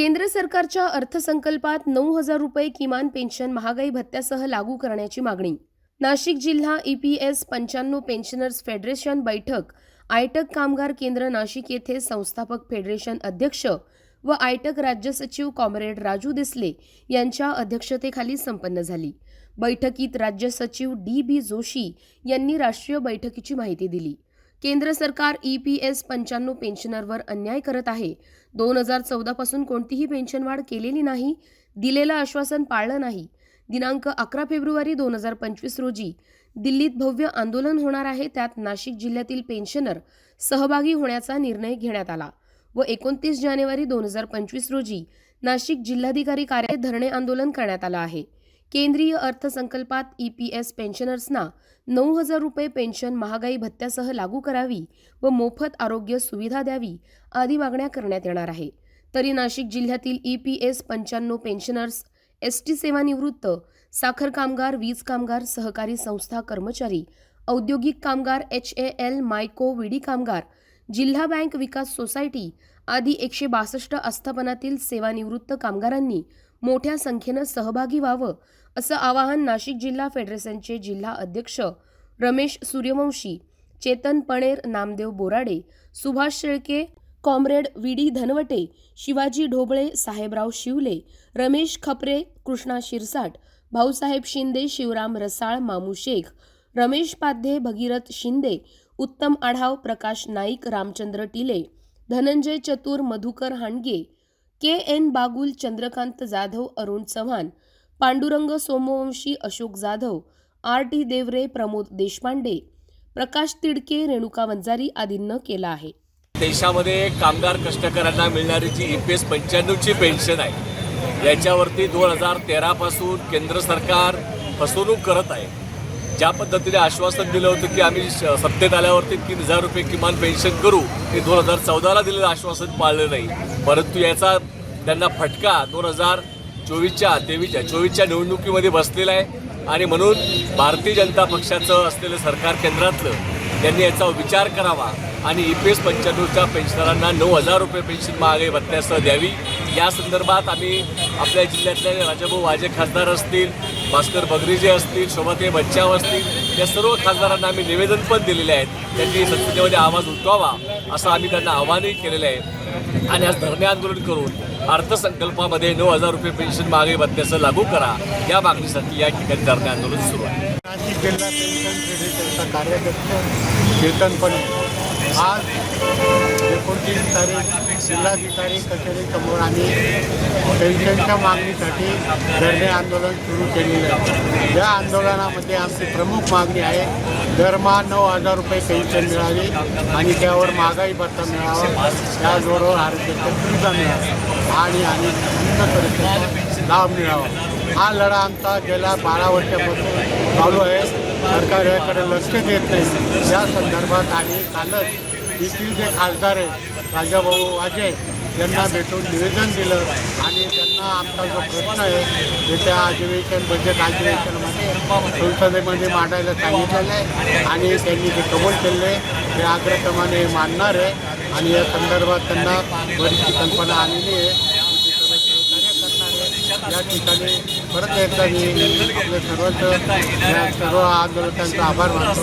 केंद्र सरकारच्या अर्थसंकल्पात नऊ हजार रुपये किमान पेन्शन महागाई भत्त्यासह लागू करण्याची मागणी. नाशिक जिल्हा ई पी एस पंच्याण्णव पेन्शनर्स फेडरेशन बैठक आयटक कामगार केंद्र नाशिक येथे संस्थापक फेडरेशन अध्यक्ष व आयटक राज्य सचिव कॉम्रेड राजू दिसले यांच्या अध्यक्षतेखाली संपन्न झाली. बैठकीत राज्य सचिव डी बी जोशी यांनी राष्ट्रीय बैठकीची माहिती दिली. केंद्र सरकार ई पी एस पंच्याण्णव पेन्शनरवर अन्याय करत आहे. दोन हजार चौदापासून कोणतीही पेन्शनवाढ केलेली नाही दिलेलं आश्वासन पाळलं नाही. दिनांक अकरा फेब्रुवारी दोन हजार पंचवीस रोजी दिल्लीत भव्य आंदोलन होणार आहे त्यात नाशिक जिल्ह्यातील पेन्शनर सहभागी होण्याचा निर्णय घेण्यात आला व एकोणतीस जानेवारी दोन हजार पंचवीस रोजी नाशिक जिल्हाधिकारी कार्यालय धरणे आंदोलन करण्यात आलं आहे. केंद्रीय अर्थसंकल्पात ई पी एस पेन्शनर्सना नऊ हजार रुपये पेन्शन महागाई भत्त्यासह लागू करावी व मोफत आरोग्य सुविधा द्यावी आदी मागण्या करण्यात येणार आहे. तरी नाशिक जिल्ह्यातील ई पी एस पंच्याण्णव पेन्शनर्स एस टी सेवानिवृत्त साखर कामगार वीज कामगार सहकारी संस्था कर्मचारी औद्योगिक कामगार एच ए एल मायको विडी कामगार जिल्हा बँक विकास सोसायटी आदी एकशे बासष्ट आस्थापनातील सेवानिवृत्त कामगारांनी मोठ्या संख्येनं सहभागी व्हावं असं आवाहन नाशिक जिल्हा फेडरेशनचे जिल्हा अध्यक्ष Ramesh Suryavanshi Chetan Paner Namdev Borade Subhash Shelke comrade V D Dhanwate Shivaji Dhoble Sahebrao Shivle Ramesh Khapre Krishna Shirsat Bhausaheb Shinde Shivram रसाळ मामू Shaikh Ramesh Padhye Bhagirath Shinde Uttam Adhav Prakash Naik Ramchandra Tile Dhananjay Chatur Madhukar Handge K N Bagul Chandrakant Jadhav Arun Chavan Pandurang Somvanshi Ashok Jadhav R T Deore Pramod Deshpande Prakash Tidke Renuka Vanjari आदींनं केला आहे. देशामध्ये कामगार कष्टकऱ्यांना मिळणारी जी E P S पंच्याण्णवची pension आहे याच्यावरती दोन हजार तेरापासून केंद्र सरकार फसवणूक करत आहे. ज्या पद्धतीने आश्वासन दिलं होतं की आम्ही श- सत्तेत आल्यावरती तीन हजार रुपये किमान पेन्शन करू ते दोन हजार चौदाला दिलेलं आश्वासन पाळलं नाही. परंतु याचा त्यांना फटका दोन हजार चोवीसच्या तेवीसच्या चोवीसच्या निवडणुकीमध्ये बसलेला आहे. आणि म्हणून भारतीय जनता पक्षाचं असलेलं सरकार केंद्रातलं त्यांनी याचा विचार करावा. आणि ई पी एस पंच्याण्णवच्या पेन्शनरांना नऊ हजार रुपये पेन्शन महागाई भत्त्यासह द्यावी. या संदर्भात आम्ही आपल्या जिल्ह्यातले राजाभाऊ वाजे खासदार असतील भास्कर बगरीजे असतील शोभाते बच्चाव असतील या सर्व खासदारांना आम्ही निवेदन पण दिलेले आहेत. त्यांनी संसदेमध्ये आवाज उठवावा असं आम्ही त्यांना आवाहनही केलेलं आहे. आणि आज धरणे आंदोलन करून अर्थसंकल्पामध्ये नऊ हजार रुपये पेन्शन मागे भत्त्यासह लागू करा. या मागणीसाठी या ठिकाणी धरणे आंदोलन सुरू आहे. नाशिक जिल्हा पेन्शन आज एकोणतीस तारीख जिल्हाधिकारी कचेरीसमोर आम्ही पेन्शनच्या मागणीसाठी धरणे आंदोलन सुरू केलेलं आहे. या आंदोलनामध्ये आमची प्रमुख मागणी आहे दरमहा नऊ हजार रुपये पेन्शन मिळावी आणि त्यावर महागाई भत्ता मिळावा. त्याचबरोबर आरोग्याच्या सुविधा मिळाव्या आणि आणि विविध लाभ मिळावा. हा लढा आमचा गेल्या बारा वर्षापासून चालू आहे. सरकार याकडे लक्ष देत नाही. या संदर्भात आम्ही कालच इथील जे खासदार आहेत राजाभाऊ वाजे यांना भेटून निवेदन दिलं आणि त्यांना आमचा जो प्रश्न आहे येत्या अधिवेशन बजेट अधिवेशनामध्ये संसदेमध्ये मांडायला सांगितलेलं आहे. आणि त्यांनी जे कबूल केले ते आग्रहक्रमाने मानणार आहे. आणि या संदर्भात त्यांना बरीचशी कल्पना आलेली आहे. या ठिकाणी परत एकदा मी आपल्या सर्वच सर्व आंदोलकांचा आभार मानतो.